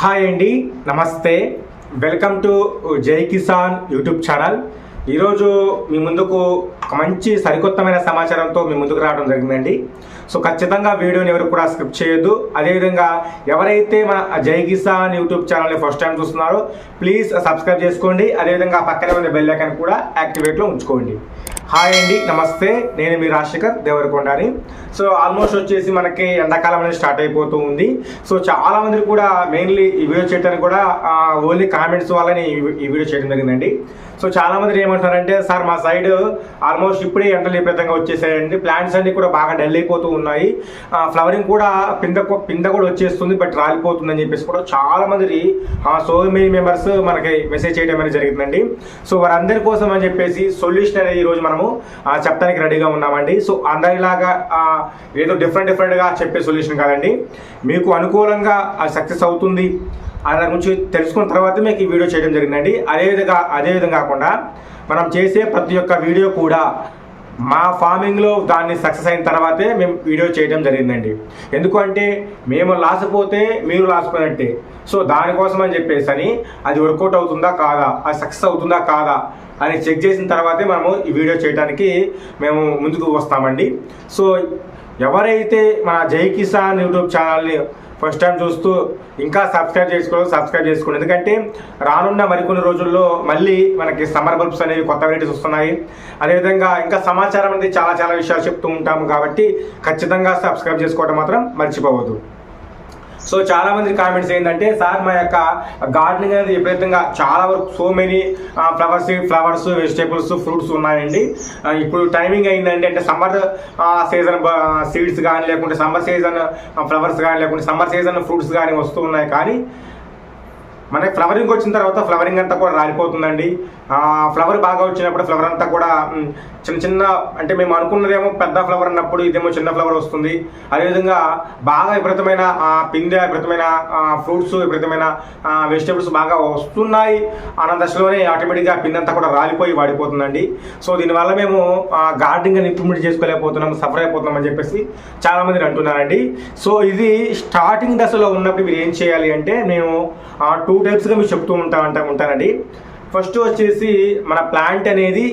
Hi అండి నమస్తే. Welcome to జై కిసాన్ యూట్యూబ్ ఛానల్. ఈరోజు మీ ముందుకు ఒక మంచి సరికొత్తమైన సమాచారంతో మీ ముందుకు రావడం జరిగిందండి. సో ఖచ్చితంగా వీడియోని ఎవరు కూడా స్క్రిప్ట్ చేయొద్దు. అదేవిధంగా ఎవరైతే మన జై కిసాన్ యూట్యూబ్ ఛానల్ని ఫస్ట్ టైం చూస్తున్నారో ప్లీజ్ సబ్స్క్రైబ్ చేసుకోండి. అదేవిధంగా పక్కనే ఉన్న బెల్ ఐకాన్ కూడా యాక్టివేట్లో ఉంచుకోండి. హాయ్ అండి నమస్తే. నేను మీ రాజశేఖర్ దేవరకొండని. సో ఆల్మోస్ట్ వచ్చేసి మనకి ఎండాకాలం అనేది స్టార్ట్ అయిపోతూ ఉంది. సో చాలా మంది కూడా మెయిన్లీ ఈ వీడియో చేయడానికి కూడా ఓన్లీ కామెంట్స్ వల్లనే ఈ ఈ వీడియో చేయడం జరిగిందండి. సో చాలా మంది ఏమంటారంటే సార్ మా సైడ్ ఆల్మోస్ట్ ఇప్పుడే ఎండలు విపరీతంగా వచ్చేసాయండి. ప్లాంట్స్ అన్ని కూడా బాగా డల్ అయిపోతూ ఉన్నాయి. ఫ్లవరింగ్ కూడా పింద పింద కూడా వచ్చేస్తుంది బట్ రాలిపోతుంది అని చెప్పేసి కూడా చాలా మంది సో మెనీ మెంబర్స్ మనకి మెసేజ్ చేయడం అనేది జరిగిందండి. సో వారందరి కోసం అని చెప్పేసి సొల్యూషన్ అనేది ఈరోజు మనము చెప్పడానికి రెడీగా ఉన్నామండి. సో అందరిలాగా ఏదో డిఫరెంట్ డిఫరెంట్గా చెప్పే సొల్యూషన్ కాదండి. మీకు అనుకూలంగా సక్సెస్ అవుతుంది. దాని గురించి తెలుసుకున్న తర్వాత మీకు ఈ వీడియో చేయడం జరిగిందండి. అదేవిధంగా అదేవిధంగా కాకుండా మనం చేసే ప్రతి ఒక్క వీడియో కూడా మా ఫార్మింగ్లో దాన్ని సక్సెస్ అయిన తర్వాతే మేము వీడియో చేయడం జరిగిందండి. ఎందుకంటే మేము లాసపోతే మీరు లాసిపోయినట్టే సో దానికోసం అని చెప్పేసి అని అది వర్కౌట్ అవుతుందా కాదా అది సక్సెస్ అవుతుందా కాదా అని చెక్ చేసిన తర్వాతే మనము ఈ వీడియో చేయడానికి మేము ముందుకు వస్తామండి. సో ఎవరైతే మన జై కిసాన్ యూట్యూబ్ ఛానల్ని ఫస్ట్ టైం చూస్తూ ఇంకా సబ్స్క్రైబ్ చేసుకోవాలి సబ్స్క్రైబ్ చేసుకోండి ఎందుకంటే రానున్న మరికొన్ని రోజుల్లో మళ్ళీ మనకి సమ్మర్ బల్బ్స్ అనేవి కొత్త వెరైటీస్ వస్తున్నాయి. అదేవిధంగా ఇంకా సమాచారం అనేది చాలా చాలా విషయాలు చెప్తూ ఉంటాము కాబట్టి ఖచ్చితంగా సబ్స్క్రైబ్ చేసుకోవడం మాత్రం మర్చిపోవద్దు. సో చాలా మంది కామెంట్స్ ఏంటంటే సార్ మా యొక్క గార్డెనింగ్ అనేది విపరీతంగా చాలా వరకు so many flowers flowers vegetables fruits ఉన్నాయండి. ఇప్పుడు టైమింగ్ అయిందండి అంటే సమ్మర్ సీజన్ సీడ్స్ కానీ లేకుంటే సమ్మర్ సీజన్ ఫ్లవర్స్ కానీ లేకుంటే సమ్మర్ సీజన్ ఫ్రూట్స్ కానీ వస్తూ ఉన్నాయి. కానీ మనకి ఫ్లవరింగ్ వచ్చిన తర్వాత ఫ్లవరింగ్ అంతా కూడా రాలిపోతుందండి. ఫ్లవర్ బాగా వచ్చినప్పుడు ఫ్లవర్ అంతా కూడా చిన్న చిన్న అంటే మేము అనుకున్నదేమో పెద్ద ఫ్లవర్ అన్నప్పుడు ఇదేమో చిన్న ఫ్లవర్ వస్తుంది. అదేవిధంగా బాగా విపరీతమైన పిందె విపరీతమైన ఫ్రూట్స్ విపరీతమైన వెజిటేబుల్స్ బాగా వస్తున్నాయి అన్న దశలోనే ఆటోమేటిక్గా పిందె అంతా కూడా రాలిపోయి వాడిపోతుందండి. సో దీనివల్ల మేము గార్డెనింగ్ ఇంప్రూవ్మెంట్ చేసుకోలేకపోతున్నాం సఫర్ అయిపోతున్నాం అని చెప్పేసి చాలామంది అంటున్నారండి. సో ఇది స్టార్టింగ్ దశలో ఉన్నప్పుడు మీరు ఏం చేయాలి అంటే మేము టూ టైప్స్గా మీరు చెప్తూ ఉంటామంట ఉంటానండి. ఫస్ట్ వచ్చేసి మన ప్లాంట్ అనేది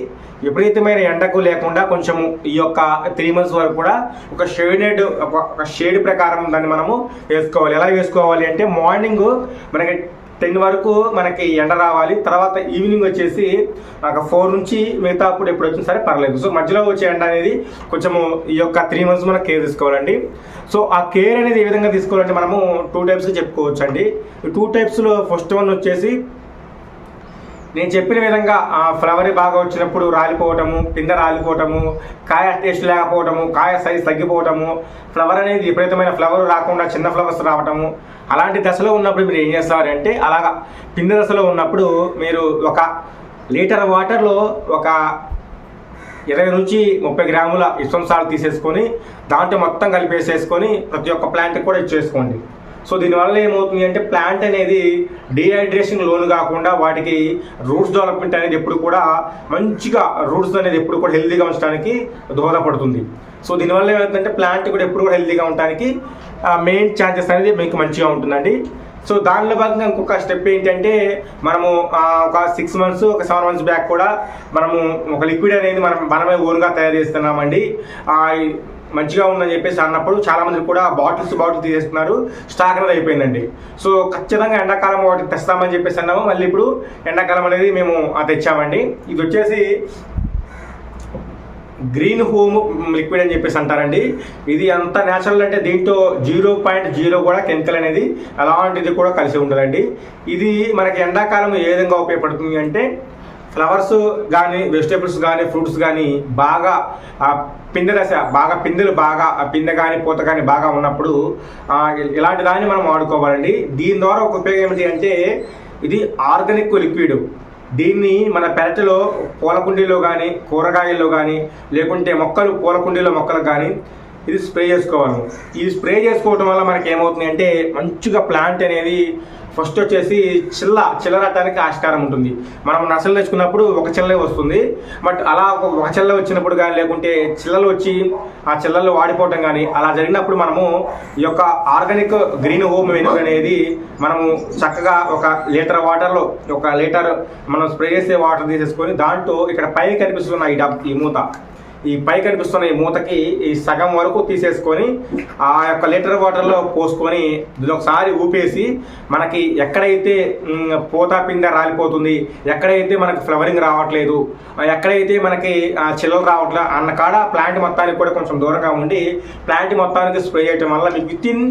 విపరీతమైన ఎండకు లేకుండా కొంచెము ఈ యొక్క త్రీ మంత్స్ వరకు కూడా ఒక షేడెడ్ ఒక షేడ్ ప్రకారం దాన్ని మనము వేసుకోవాలి. ఎలా వేసుకోవాలి అంటే మార్నింగ్ మనకి టెన్ వరకు మనకి ఎండ రావాలి. తర్వాత ఈవినింగ్ వచ్చేసి ఒక ఫోర్ నుంచి మిగతా అప్పుడు ఎప్పుడు వచ్చినా సరే పర్లేదు. సో మధ్యలో వచ్చే ఎండ అనేది కొంచెము ఈ యొక్క త్రీ మంత్స్ మనం కేర్ తీసుకోవాలండి. సో ఆ కేర్ అనేది ఏ విధంగా తీసుకోవాలంటే మనము టూ టైప్స్ చెప్పుకోవచ్చు అండి టూ టైప్స్లో ఫస్ట్ వన్ వచ్చేసి నేను చెప్పిన విధంగా ఫ్లవర్ బాగా వచ్చినప్పుడు రాలిపోవటము పిండ రాలిపోవటము కాయ టేస్ట్ లేకపోవటము కాయ సైజ్ తగ్గిపోవటము ఫ్లవర్ అనేది విపరీతమైన ఫ్లవర్ రాకుండా చిన్న ఫ్లవర్స్ రావటము అలాంటి దశలో ఉన్నప్పుడు మీరు ఏం చేస్తారంటే అలాగా పిండ దశలో ఉన్నప్పుడు మీరు ఒక లీటర్ వాటర్లో ఒక ఇరవై నుంచి ముప్పై గ్రాముల ఇసం సాల్ట్ తీసేసుకొని దాంట్లో మొత్తం కలిపేసేసుకొని ప్రతి ఒక్క ప్లాంట్కి కూడా ఇచ్చేసుకోండి. సో దీనివల్ల ఏమవుతుంది అంటే ప్లాంట్ అనేది డిహైడ్రేషన్ లోను కాకుండా వాటికి రూట్స్ డెవలప్మెంట్ అనేది ఎప్పుడు కూడా మంచిగా రూట్స్ అనేది ఎప్పుడు కూడా హెల్తీగా ఉంచడానికి దోహదపడుతుంది. సో దీనివల్ల ఏమవుతుందంటే ప్లాంట్ కూడా ఎప్పుడు కూడా హెల్తీగా ఉండడానికి మెయిన్ ఛాన్సెస్ అనేది మీకు మంచిగా ఉంటుందండి. సో దానిలో భాగంగా ఇంకొక స్టెప్ ఏంటంటే మనము ఒక సిక్స్ మంత్స్ ఒక సెవెన్ మంత్స్ బ్యాక్ కూడా మనము ఒక లిక్విడ్ అనేది మనం మనమే ఓన్గా తయారు చేస్తున్నామండి. మంచిగా ఉందని చెప్పేసి అన్నప్పుడు చాలా మంది కూడా బాటిల్స్ బాటిల్ తీసేస్తున్నారు. స్టాక్ అనేది అయిపోయిందండి. సో ఖచ్చితంగా ఎండాకాలం వాటికి తెస్తామని చెప్పేసి అన్నాము. మళ్ళీ ఇప్పుడు ఎండాకాలం అనేది మేము తెచ్చామండి. ఇది వచ్చేసి గ్రీన్ హోమ్ లిక్విడ్ అని చెప్పేసి అంటారండి. ఇది అంత న్యాచురల్ అంటే దీంట్లో జీరో పాయింట్ జీరో కూడా కెమికల్ అనేది అలాంటిది కూడా కలిసి ఉంటుందండి. ఇది మనకి ఎండాకాలం ఏ విధంగా ఉపయోగపడుతుంది అంటే ఫ్లవర్స్ కానీ వెజిటేబుల్స్ కానీ ఫ్రూట్స్ కానీ బాగా పిండి దశ బాగా పిందెలు బాగా పిందె కానీ పూత కానీ బాగా ఉన్నప్పుడు ఇలాంటి దాన్ని మనం వాడుకోవాలండి. దీని ద్వారా ఒక ఉపయోగం ఏమిటి అంటే ఇది ఆర్గానిక్ లిక్విడ్. దీన్ని మన పెరటిలో పూల కుండీలో కానీ కూరగాయల్లో కానీ లేకుంటే మొక్కలు పూల కుండీలో మొక్కలు కానీ ఇది స్ప్రే చేసుకోవాలి. ఇది స్ప్రే చేసుకోవడం వల్ల మనకి ఏమవుతుంది అంటే మంచిగా ప్లాంట్ అనేది ఫస్ట్ వచ్చేసి చిల్ల చిల్లరటానికి ఆస్కారం ఉంటుంది. మనం నసలు తెచ్చుకున్నప్పుడు ఒక చిల్లే వస్తుంది. బట్ అలా ఒక చిల్ల వచ్చినప్పుడు కానీ లేకుంటే చిల్లలు వచ్చి ఆ చిల్లలు వాడిపోవటం కానీ అలా జరిగినప్పుడు మనము ఈ యొక్క ఆర్గానిక్ గ్రీన్ హోమ్ వెనుక అనేది మనము చక్కగా ఒక లీటర్ వాటర్లో ఒక లీటర్ మనం స్ప్రే చేసే వాటర్ తీసేసుకొని దాంట్లో ఇక్కడ పై కనిపిస్తున్న ఈ డబ్ ఈ మూత. ఈ పై కనిపిస్తున్న ఈ మూతకి ఈ సగం వరకు తీసేసుకొని ఆ యొక్క లీటర్ వాటర్లో పోసుకొని ఇది ఒకసారి ఊపేసి మనకి ఎక్కడైతే పూత పిండ రాలిపోతుంది ఎక్కడైతే మనకి ఫ్లవరింగ్ రావట్లేదు ఎక్కడైతే మనకి చిల్లలు రావట్లేదు అన్న కాడ ప్లాంట్ మొత్తానికి కూడా కొంచెం దూరంగా ఉండి ప్లాంట్ మొత్తానికి స్ప్రే చేయటం వల్ల మీకు విత్ ఇన్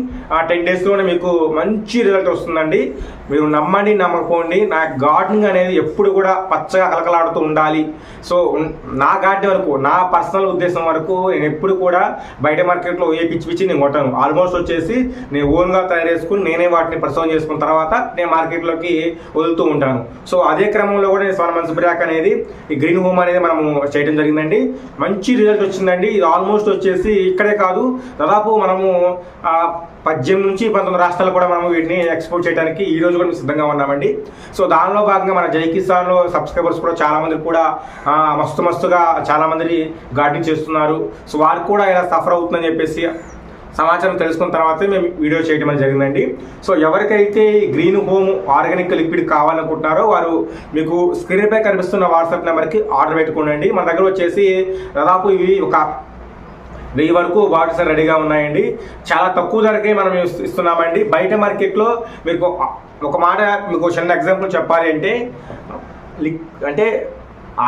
టెన్ డేస్లోనే మీకు మంచి రిజల్ట్ వస్తుందండి. మీరు నమ్మండి నమ్మకోండి నా గార్డెనింగ్ అనేది ఎప్పుడు కూడా పచ్చగా కలకలాడుతూ ఉండాలి. సో నా గార్డెన్ వరకు నా పర్సనల్ ఉద్దేశం వరకు నేను ఎప్పుడు కూడా బయట మార్కెట్లో ఏ పిచ్చి పిచ్చి నేను కొట్టాను. ఆల్మోస్ట్ వచ్చేసి నేను ఓన్గా తయారు చేసుకుని నేనే వాటిని ప్రసవం చేసుకున్న తర్వాత నేను మార్కెట్లోకి వదులుతూ ఉంటాను. సో అదే క్రమంలో కూడా నేను స్వర్ణ బ్రాక్ అనేది ఈ గ్రీన్ హోమ్ అనేది మనము చేయడం జరిగిందండి. మంచి రిజల్ట్ వచ్చిందండి. ఇది ఆల్మోస్ట్ వచ్చేసి ఇక్కడే కాదు. దాదాపు మనము పద్దెనిమిది నుంచి పంతొమ్మిది రాష్ట్రాలు కూడా మనం వీటిని ఎక్స్పోర్ట్ చేయడానికి ఈ రోజు కూడా మేము సిద్ధంగా ఉన్నామండి. సో దానిలో భాగంగా మన జై కిసాన్లో సబ్స్క్రైబర్స్ కూడా చాలా మంది కూడా మస్తు మస్తుగా చాలా మంది గార్డెనింగ్ చేస్తున్నారు. సో వారికి కూడా ఇలా సఫర్ అవుతుందని చెప్పేసి సమాచారం తెలుసుకున్న తర్వాతే మేము వీడియో చేయడం అనేది జరిగిందండి. సో ఎవరికైతే గ్రీన్ హోమ్ ఆర్గానిక్ లిక్విడ్ కావాలనుకుంటున్నారో వారు మీకు స్క్రీన్ పై కనిపిస్తున్న వాట్సాప్ నెంబర్కి ఆర్డర్ పెట్టుకోండి. మన దగ్గర వచ్చేసి దాదాపు ఇవి ఒక వెయ్యి వరకు బాటిల్స్ రెడీగా ఉన్నాయండి. చాలా తక్కువ ధరకే మనం ఇస్తున్నామండి. బయట మార్కెట్లో మీకు ఒక మాట మీకు చిన్న ఎగ్జాంపుల్ చెప్పాలి అంటే లిక్ అంటే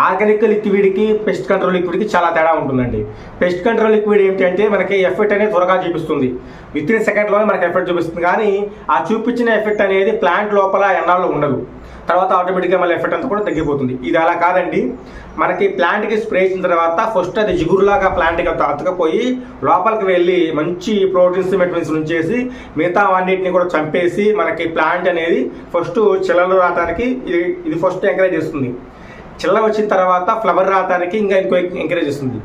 ఆర్గానిక్ లిక్విడ్కి పెస్ట్ కంట్రోల్ లిక్విడ్కి చాలా తేడా ఉంటుందండి. పెస్ట్ కంట్రోల్ లిక్విడ్ ఏంటంటే మనకి ఎఫెక్ట్ అనేది త్వరగా చూపిస్తుంది. విత్ ఇన్ సెకండ్లోనే మనకి ఎఫెక్ట్ చూపిస్తుంది. కానీ ఆ చూపించిన ఎఫెక్ట్ అనేది ప్లాంట్ లోపల ఎన్నాళ్ళు ఉండదు. తర్వాత ఆటోమేటిక్గా మళ్ళీ ఎఫెక్ట్ అంతా కూడా తగ్గిపోతుంది. ఇది అలా కాదండి. మనకి ప్లాంట్కి స్ప్రే చేసిన తర్వాత ఫస్ట్ అది జిగురులాగా ప్లాంట్కి అతుకపోయి అతకపోయి లోపలికి వెళ్ళి మంచి ప్రోటీన్స్ విటమిన్స్ ఉంచేసి మిగతా అన్నింటిని కూడా చంపేసి మనకి ప్లాంట్ అనేది ఫస్ట్ చిల్లలు రావడానికి ఇది ఇది ఫస్ట్ ఎంకరేజ్ చేస్తుంది. చిల్ల వచ్చిన తర్వాత ఫ్లవర్ రావడానికి ఇంకా ఇంకో ఎంకరేజ్ చేస్తుంది.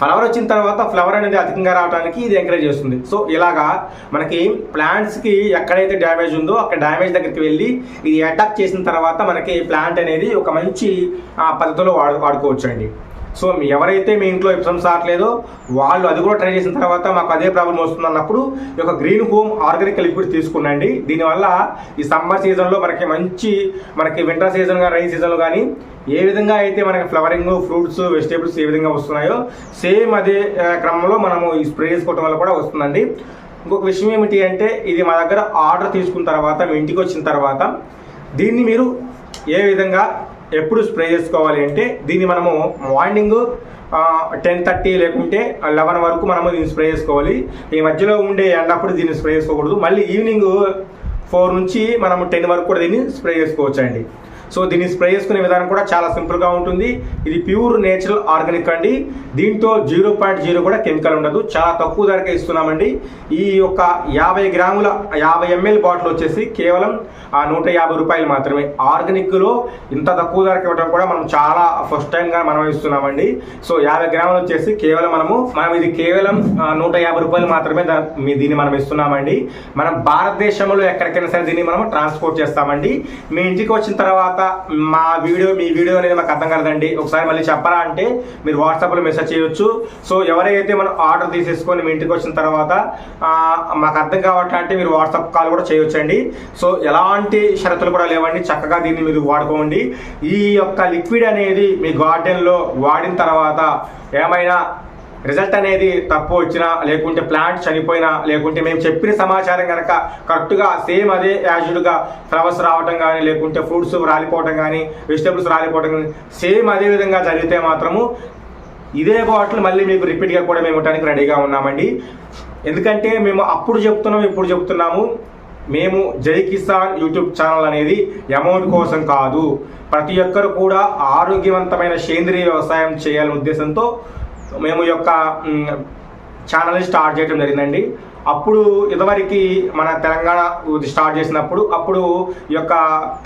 ఫ్లవర్ వచ్చిన తర్వాత ఫ్లవర్ అనేది అధికంగా రావడానికి ఇది ఎంకరేజ్ చేస్తుంది. సో ఇలాగా మనకి ప్లాంట్స్కి ఎక్కడైతే డ్యామేజ్ ఉందో అక్కడ డ్యామేజ్ దగ్గరికి వెళ్ళి ఇది అటాక్ చేసిన తర్వాత మనకి ప్లాంట్ అనేది ఒక మంచి పద్ధతిలో వాడు వాడుకోవచ్చు అండి సో ఎవరైతే మీ ఇంట్లో ఎప్సమ్స్ రావట్లేదో వాళ్ళు అది కూడా ట్రై చేసిన తర్వాత మాకు అదే ప్రాబ్లం వస్తుంది అన్నప్పుడు ఈ యొక్క గ్రీన్ హోమ్ ఆర్గానిక్ లిక్విడ్ తీసుకున్నాండి దీనివల్ల ఈ సమ్మర్ సీజన్లో మనకి మంచి మనకి వింటర్ సీజన్ కానీ రైన్ సీజన్లో కానీ ఏ విధంగా అయితే మనకి ఫ్లవరింగ్ ఫ్రూట్స్ వెజిటేబుల్స్ ఏ విధంగా వస్తున్నాయో సేమ్ అదే క్రమంలో మనము ఈ స్ప్రే చేసుకోవడం వల్ల కూడా వస్తుందండి. ఇంకొక విషయం ఏమిటి అంటే ఇది మా దగ్గర ఆర్డర్ తీసుకున్న తర్వాత మీ ఇంటికి వచ్చిన తర్వాత దీన్ని మీరు ఏ విధంగా ఎప్పుడు స్ప్రే చేసుకోవాలి అంటే దీన్ని మనము మార్నింగ్ టెన్ థర్టీ లేకుంటే లెవెన్ వరకు మనము దీన్ని స్ప్రే చేసుకోవాలి. ఈ మధ్యలో ఉండే ఎండప్పుడు దీన్ని స్ప్రే చేసుకోకూడదు. మళ్ళీ ఈవినింగ్ ఫోర్ నుంచి మనము టెన్ వరకు కూడా దీన్ని స్ప్రే చేసుకోవచ్చు అండి సో దీన్ని స్ప్రే చేసుకునే విధానం కూడా చాలా సింపుల్గా ఉంటుంది. ఇది ప్యూర్ నేచురల్ ఆర్గానిక్ అండి. దీంతో జీరో పాయింట్ జీరో కూడా కెమికల్ ఉండదు. చాలా తక్కువ ధరకే ఇస్తున్నామండి. ఈ యొక్క యాభై గ్రాముల యాభై ఎంఎల్ బాటిల్ వచ్చేసి కేవలం నూట యాభై రూపాయలు మాత్రమే. ఆర్గానిక్లో ఇంత తక్కువ ధరకి ఇవ్వడం కూడా మనం చాలా ఫస్ట్ టైంగా మనం ఇస్తున్నామండి. సో యాభై గ్రాములు వచ్చేసి కేవలం మనము మనం ఇది కేవలం నూట యాభై రూపాయలు మాత్రమే దీన్ని మనం ఇస్తున్నామండి. మనం భారతదేశంలో ఎక్కడికైనా సరే దీన్ని మనం ట్రాన్స్పోర్ట్ చేస్తామండి. మీ ఇంటికి వచ్చిన తర్వాత మా వీడియో మీ వీడియో అనేది మాకు అర్థం కలదండి. ఒకసారి మళ్ళీ చెప్పరా అంటే మీరు వాట్సాప్లో మెసేజ్ చేయొచ్చు. సో ఎవరైతే మనం ఆర్డర్ తీసేసుకొని మీ ఇంటికి వచ్చిన తర్వాత మాకు అర్థం కావట్లే అంటే మీరు వాట్సాప్ కాల్ కూడా చేయొచ్చండి. సో ఎలాంటి షరతులు కూడా లేవండి. చక్కగా దీన్ని మీరు వాడుకోండి. ఈ యొక్క లిక్విడ్ అనేది మీ గార్డెన్లో వాడిన తర్వాత ఏమైనా రిజల్ట్ అనేది తప్పు వచ్చినా లేకుంటే ప్లాంట్ చనిపోయినా లేకుంటే మేము చెప్పిన సమాచారం కనుక కరెక్ట్గా సేమ్ అదే యాజుడ్గా ఫ్లవర్స్ రావటం కానీ లేకుంటే ఫ్రూట్స్ రాలిపోవటం కానీ వెజిటేబుల్స్ రాలిపోవటం కానీ సేమ్ అదే విధంగా జరిగితే మాత్రము ఇదే బాటిల్ మళ్ళీ మీకు రిపీట్గా కూడా మేము ఇవ్వడానికి రెడీగా ఉన్నామండి. ఎందుకంటే మేము అప్పుడు చెప్తున్నాము ఇప్పుడు చెప్తున్నాము. మేము జై కిసాన్ యూట్యూబ్ ఛానల్ అనేది అమౌంట్ కోసం కాదు. ప్రతి ఒక్కరు కూడా ఆరోగ్యవంతమైన సేంద్రీయ వ్యవసాయం చేయాలనే ఉద్దేశంతో మేము యొక్క ఛానల్ని స్టార్ట్ చేయడం జరిగిందండి. అప్పుడు ఇదివరకు మన తెలంగాణ స్టార్ట్ చేసినప్పుడు అప్పుడు ఈ యొక్క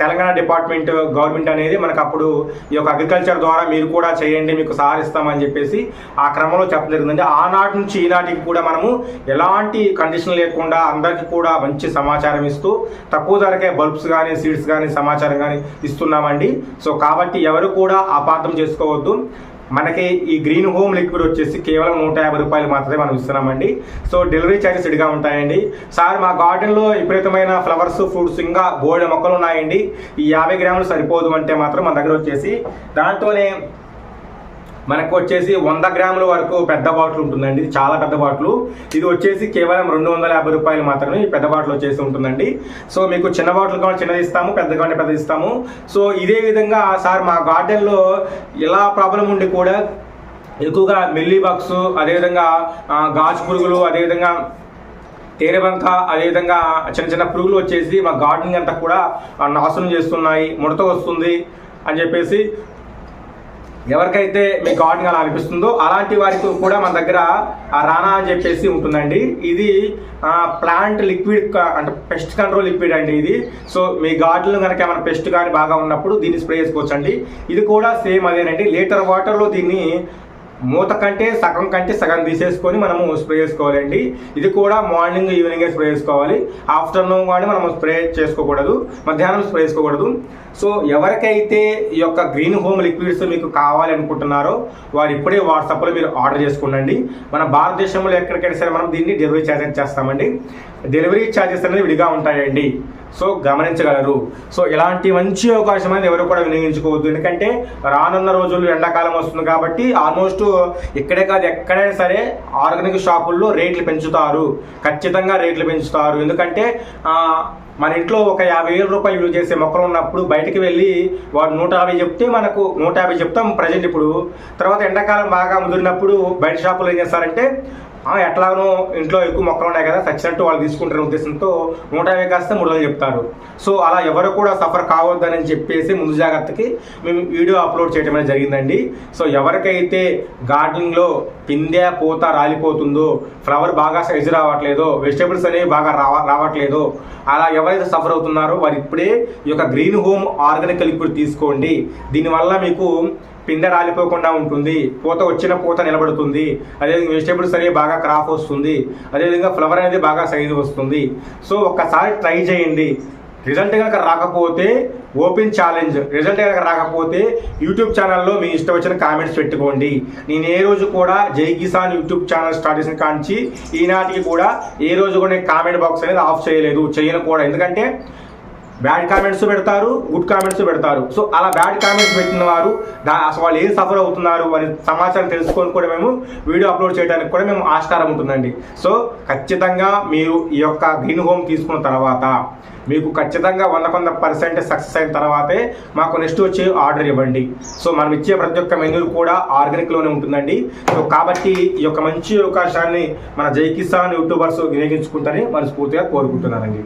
తెలంగాణ డిపార్ట్మెంట్ గవర్నమెంట్ అనేది మనకు అప్పుడు ఈ యొక్క అగ్రికల్చర్ ద్వారా మీరు కూడా చేయండి మీకు సహారిస్తామని చెప్పేసి ఆ క్రమంలో చెప్పడం జరిగిందండి. ఆనాటి నుంచి ఈనాటికి కూడా మనము ఎలాంటి కండిషన్ లేకుండా అందరికీ కూడా మంచి సమాచారం ఇస్తూ తక్కువ ధరకే బల్బ్స్ కానీ సీడ్స్ కానీ సమాచారం కానీ ఇస్తున్నామండి. సో కాబట్టి ఎవరు కూడా అపార్థం చేసుకోవద్దు. మనకి ఈ గ్రీన్ హోమ్ లిక్విడ్ వచ్చేసి కేవలం నూట యాభై రూపాయలు మాత్రమే మనం ఇస్తున్నామండి. సో డెలివరీ ఛార్జెస్ ఇడిగా ఉంటాయండి. సార్ మా గార్డెన్లో విపరీతమైన ఫ్లవర్స్ ఫ్రూట్స్ ఇంకా బోల్డ్ మొక్కలు ఉన్నాయండి. ఈ యాభై గ్రాములు సరిపోదు అంటే మాత్రం మన దగ్గర వచ్చేసి దాంతోనే మనకు వచ్చేసి వంద గ్రాముల వరకు పెద్ద బాటిల్ ఉంటుందండి. ఇది చాలా పెద్ద బాటిల్. ఇది వచ్చేసి కేవలం రెండు వందల యాభై రూపాయలు మాత్రమే ఈ పెద్ద బాటిల్ వచ్చేసి ఉంటుందండి. సో మీకు చిన్న బాటిల్ కావాలి చిన్నది ఇస్తాము పెద్ద కావాలి పెద్ద ఇస్తాము. సో ఇదే విధంగా సార్ మా గార్డెన్లో ఎలా ప్రాబ్లం ఉండి కూడా ఎక్కువగా మిల్లీ బాక్స్ అదేవిధంగా గాజు పురుగులు అదేవిధంగా తేనెబంక అదేవిధంగా చిన్న చిన్న పురుగులు వచ్చేసి మా గార్డెనింగ్ అంతా కూడా నాశనం చేస్తున్నాయి ముడత వస్తుంది అని చెప్పేసి ఎవరికైతే మీకు గార్డెనింగ్ అలా అనిపిస్తుందో అలాంటి వారికి కూడా మన దగ్గర రానా అని చెప్పేసి ఉంటుందండి. ఇది ప్లాంట్ లిక్విడ్ అంటే పెస్ట్ కంట్రోల్ లిక్విడ్ అండి ఇది. సో మీ గార్డెన్లో కనుక ఏమైనా పెస్ట్ కానీ బాగా ఉన్నప్పుడు దీన్ని స్ప్రే చేసుకోవచ్చండి. ఇది కూడా సేమ్ అదేనండి. లీటర్ వాటర్లో దీన్ని మూత కంటే సగం కంటే సగం తీసేసుకొని మనము స్ప్రే చేసుకోవాలండి. ఇది కూడా మార్నింగ్ ఈవినింగ్ స్ప్రే చేసుకోవాలి. ఆఫ్టర్నూన్ కానీ మనం స్ప్రే చేసుకోకూడదు. మధ్యాహ్నం స్ప్రే చేసుకోకూడదు. సో ఎవరికైతే ఈ యొక్క గ్రీన్ హోమ్ లిక్విడ్స్ మీకు కావాలి అనుకుంటున్నారో వారు ఇప్పుడే వాట్సాప్లో మీరు ఆర్డర్ చేసుకోండి మన భారతదేశంలో ఎక్కడికైనా సరే మనం దీన్ని డెలివరీ ఛార్జెస్ చేస్తామండి. డెలివరీ ఛార్జెస్ అనేది విడిగా ఉంటాయండి. సో గమనించగలరు. సో ఇలాంటి మంచి అవకాశం అనేది ఎవరు కూడా వినియోగించుకోవద్దు. ఎందుకంటే రానున్న రోజుల్లో ఎండాకాలం వస్తుంది కాబట్టి ఆల్మోస్ట్ ఇక్కడే కాదు ఎక్కడైనా సరే ఆర్గానిక్ షాపుల్లో రేట్లు పెంచుతారు. ఖచ్చితంగా రేట్లు పెంచుతారు. ఎందుకంటే మన ఇంట్లో ఒక యాభై వేల రూపాయలు యూజ్ చేసే మొక్కలు ఉన్నప్పుడు బయటికి వెళ్ళి వాడు నూట యాభై చెప్తే మనకు నూట యాభై చెప్తాం ప్రజెంట్ ఇప్పుడు. తర్వాత ఎండాకాలం బాగా ముదిరినప్పుడు బయట షాపులో ఏం చేస్తారంటే ఎట్లానో ఇంట్లో ఎక్కువ మొక్కలు ఉన్నాయి కదా చచ్చినట్టు వాళ్ళు తీసుకుంటారు ఉద్దేశంతో నూట యాభై కాస్తే మూడు వందలు చెప్తారు. సో అలా ఎవరు కూడా సఫర్ కావద్దని చెప్పేసి ముందు జాగ్రత్తకి మేము వీడియో అప్లోడ్ చేయడం అనేది జరిగిందండి. సో ఎవరికైతే గార్డెనింగ్లో పిందె పూత రాలిపోతుందో ఫ్లవర్ బాగా సైజు రావట్లేదో వెజిటేబుల్స్ అనేవి బాగా రావ రావట్లేదో అలా ఎవరైతే సఫర్ అవుతున్నారో వారు ఇప్పుడే ఈ యొక్క గ్రీన్ హోమ్ ఆర్గానిక్ లిక్విడ్ తీసుకోండి. దీనివల్ల మీకు పింద రాలిపోకుండా ఉంటుంది. పూత వచ్చిన పూత నిలబడుతుంది. అదేవిధంగా వెజిటేబుల్స్ అనేవి బాగా క్రాప్ వస్తుంది. అదేవిధంగా ఫ్లవర్ అనేది బాగా సైజు వస్తుంది. సో ఒక్కసారి ట్రై చేయండి. రిజల్ట్ కనుక రాకపోతే ఓపెన్ ఛాలెంజ్ రిజల్ట్ కనుక రాకపోతే యూట్యూబ్ ఛానల్లో మీ ఇష్టం వచ్చిన కామెంట్స్ పెట్టుకోండి. నేను ఏ రోజు కూడా జై కిసాన్ యూట్యూబ్ ఛానల్ స్టార్ట్ చేసిన కాంచి ఈనాటికి కూడా ఏ రోజు కూడా నేను కామెంట్ బాక్స్ అనేది ఆఫ్ చేయలేదు. చేయను కూడా. ఎందుకంటే బ్యాడ్ కామెంట్స్ పెడతారు గుడ్ కామెంట్స్ పెడతారు. సో అలా బ్యాడ్ కామెంట్స్ పెట్టిన వారు అసలు వాళ్ళు ఏం సఫర్ అవుతున్నారు అని సమాచారం తెలుసుకొని కూడా మేము వీడియో అప్లోడ్ చేయడానికి కూడా మేము ఆస్కారం ఉంటుందండి. సో ఖచ్చితంగా మీరు ఈ యొక్క గ్రీన్ హోమ్ తీసుకున్న తర్వాత మీకు ఖచ్చితంగా వంద కొంద పర్సెంట్ సక్సెస్ అయిన తర్వాతే మాకు నెక్స్ట్ వచ్చి ఆర్డర్ ఇవ్వండి. సో మనం ఇచ్చే ప్రతి ఒక్క మెనూ కూడా ఆర్గానిక్లోనే ఉంటుందండి. సో కాబట్టి ఈ యొక్క మంచి అవకాశాన్ని మన జై కిసాన్ యూట్యూబర్స్ వినియోగించుకుంటారని మనస్ఫూర్తిగా కోరుకుంటున్నానండి.